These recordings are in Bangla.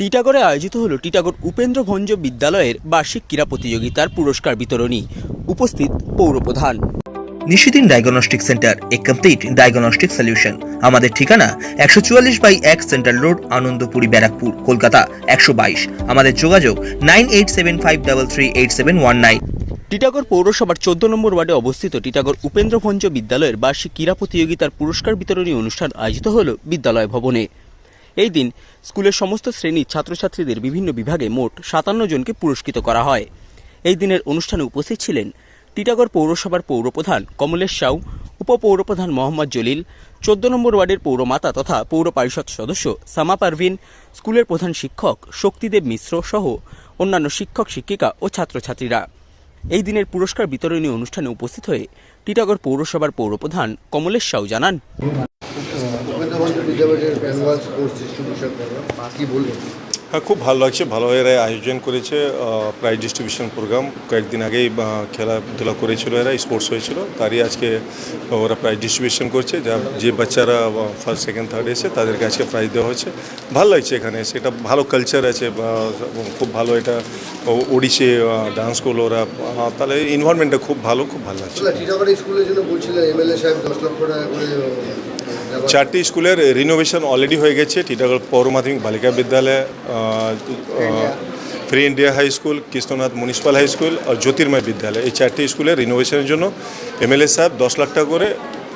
টিটাগড়ে আয়োজিত হল টিটাগড় উপেন্দ্র ভঞ্জ বিদ্যালয়ের বার্ষিক ক্রীড়া প্রতিযোগিতার পুরস্কার বিতরণী। উপস্থিত পৌরপ্রধান। Nishidin diagnostic centre a complete diagnostic solution আমাদের ঠিকানা একশো চুয়াল্লিশ বাই এক সেন্ট্রাল রোড আনন্দপুরি ব্যারাকপুর কলকাতা একশো বাইশ। আমাদের যোগাযোগ nine eight seven five double three eight seven one nine. Titagarh পৌরসভার চোদ্দ নম্বর ওয়ার্ডে অবস্থিত টিটাগড় উপেন্দ্র ভঞ্জ বিদ্যালয়ের বার্ষিক ক্রীড়া প্রতিযোগিতার পুরস্কার বিতরণী অনুষ্ঠান আয়োজিত হল বিদ্যালয় ভবনে। এই দিন স্কুলের সমস্ত শ্রেণির ছাত্রছাত্রীদের বিভিন্ন বিভাগে মোট সাতান্ন জনকে পুরস্কৃত করা হয়। এই দিনের অনুষ্ঠানে উপস্থিত ছিলেন টিটাগড় পৌরসভার পৌরপ্রধান কমলেশ সাউ, উপপৌরপ্রধান মোহাম্মদ জলিল, চোদ্দ নম্বর ওয়ার্ডের পৌরমাতা তথা পৌর পরিষদ সদস্য সামা পারভিন, স্কুলের প্রধান শিক্ষক শক্তিদেব মিশ্র সহ অন্যান্য শিক্ষক, শিক্ষিকা ও ছাত্রছাত্রীরা। এই দিনের পুরস্কার বিতরণী অনুষ্ঠানে উপস্থিত হয়ে টিটাগড় পৌরসভার পৌরপ্রধান কমলেশ সাউ জানান। বিদ্যাপীঠের অ্যানুয়াল স্পোর্টস ডিস্ট্রিবিউশন কি বলবেন? হ্যাঁ খুব ভালো লাগছে। ভালো এরা আয়োজন করেছে প্রাইজ ডিস্ট্রিবিউশন প্রোগ্রাম কয়েকদিন আগেই খেলাধুলা করেছিল এরা স্পোর্টস হয়েছিল। তারই আজকে ওরা প্রাইজ ডিস্ট্রিবিউশন করছে। যা যে বাচ্চারা ফার্স্ট সেকেন্ড থার্ড এসে তাদেরকে আজকে প্রাইজ দেওয়া হচ্ছে। ভালো লাগছে এখানে সেটা ভালো কালচার আছে খুব ভালো এটা ওড়িশে ডান্স করল ওরা। তাহলে ইনভারনমেন্টটা খুব ভালো খুব ভালো লাগছে। স্কুলের জন্য বলছিলেন এমএলএ সাহেব দশ লক্ষ টাকা করে ব্যবহার- চারটি স্কুলের রিনোভেশন অলরেডি হয়ে গেছে। টিটাগড় পৌর মাধ্যমিক বালিকা বিদ্যালয় free India high school Krishnanath municipal high school আর জ্যোতির্ময় বিদ্যালয়। এই চারটি স্কুলের রিনোভেশনের জন্য এমএলএ সাহেব দশ লাখ টাকা করে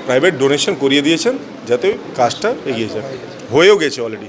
প্রাইভেট ডোনেশন করিয়ে দিয়েছেন, যাতে কাজটা এগিয়ে যায়। হয়েও গেছে অলরেডি